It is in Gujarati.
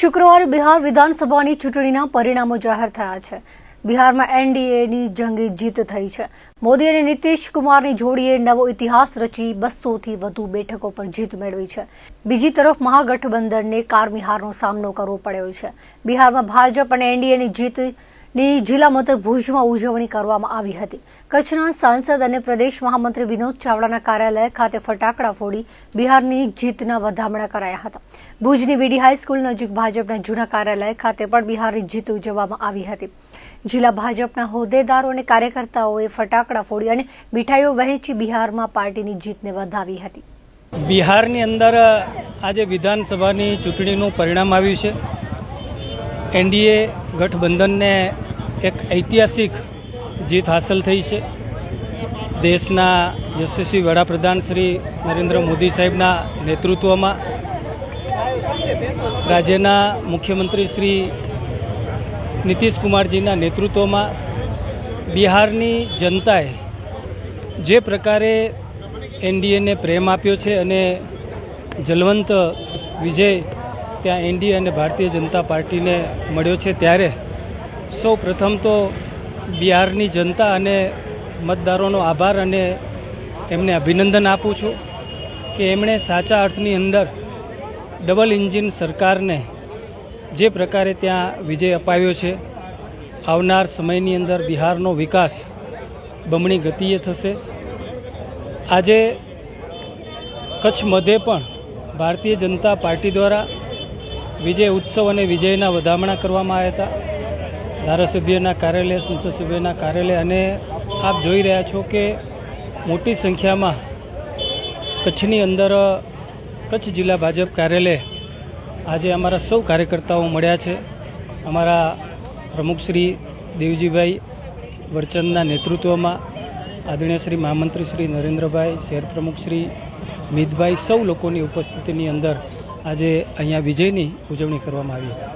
શુક્રવારે બિહાર વિધાનસભાની ચૂંટણીના પરિણામો જાહેર થયા છે. બિહારમાં એનડીએની જંગી જીત થઈ છે. મોદી અને નીતિશ કુમારની જોડીએ નવો ઇતિહાસ રચી બસોથી વધુ બેઠકો પર જીત મેળવી છે. બીજી તરફ મહાગઠબંધનને કારમી હારનો સામનો કરવો પડ્યો છે. બિહારમાં ભાજપ અને એનડીએની જીતની જિલ્લા મથક ભુજમાં ઉજવણી કરવામાં આવી હતી. કચ્છના સાંસદ અને પ્રદેશ મહામંત્રી વિનોદ ચાવડાના કાર્યાલય ખાતે ફટાકડા ફોડી બિહારની જીતના વધામણા કરાયા હતા. ભુજની વીડી હાઈસ્કૂલ નજીક ભાજપના જૂના કાર્યાલય ખાતે પણ બિહારની જીત ઉજવવામાં આવી હતી. જિલ્લા ભાજપના હોદ્દેદારો અને કાર્યકર્તાઓએ ફટાકડા ફોડી અને મીઠાઈઓ વહેંચી બિહારમાં પાર્ટીની જીતને વધાવી હતી. બિહારની અંદર આજે વિધાનસભાની ચૂંટણીનું પરિણામ આવ્યું છે. એનડીએ ગઠબંધનને એક ઐતિહાસિક જીત હાંસલ થઈ છે. દેશના યશસ્વી વડાપ્રધાન શ્રી નરેન્દ્ર મોદી સાહેબના નેતૃત્વમાં રાજ્યના મુખ્યમંત્રી શ્રી નીતિશ કુમારજીના નેતૃત્વમાં બિહારની જનતાએ જે પ્રકારે એનડીએને પ્રેમ આપ્યો છે અને જલવંત વિજય ત્યાં એનડીએ અને ભારતીય જનતા પાર્ટીને મળ્યો છે, ત્યારે સૌ પ્રથમ તો બિહારની જનતા અને મતદારોનો આભાર અને એમને અભિનંદન આપું છું કે એમણે સાચા અર્થની અંદર ડબલ ઇન્જિન સરકારને જે પ્રકારે ત્યાં વિજય અપાવ્યો છે, આવનાર સમયની અંદર બિહારનો વિકાસ બમણી ગતિએ થશે. આજે કચ્છ મધ્યે પણ ભારતીય જનતા પાર્ટી દ્વારા વિજય ઉત્સવ અને વિજયના વધામણા કરવામાં આવ્યા હતા. ધારાસભ્યના કાર્યાલય સંસદ સભ્યના કાર્યાલય અને આપ જોઈ રહ્યા છો કે મોટી સંખ્યામાં કચ્છની અંદર, કચ્છ જિલ્લા ભાજપ કાર્યાલય આજે અમારા સૌ કાર્યકર્તાઓ મળ્યા છે. અમારા પ્રમુખશ્રી દેવજીભાઈ વરચંદના નેતૃત્વમાં આદરણીય શ્રી મહામંત્રી શ્રી નરેન્દ્રભાઈ, શહેર પ્રમુખ શ્રી મિતભાઈ સૌ લોકોની ઉપસ્થિતિની અંદર આજે અહીંયા વિજયની ઉજવણી કરવામાં આવી હતી.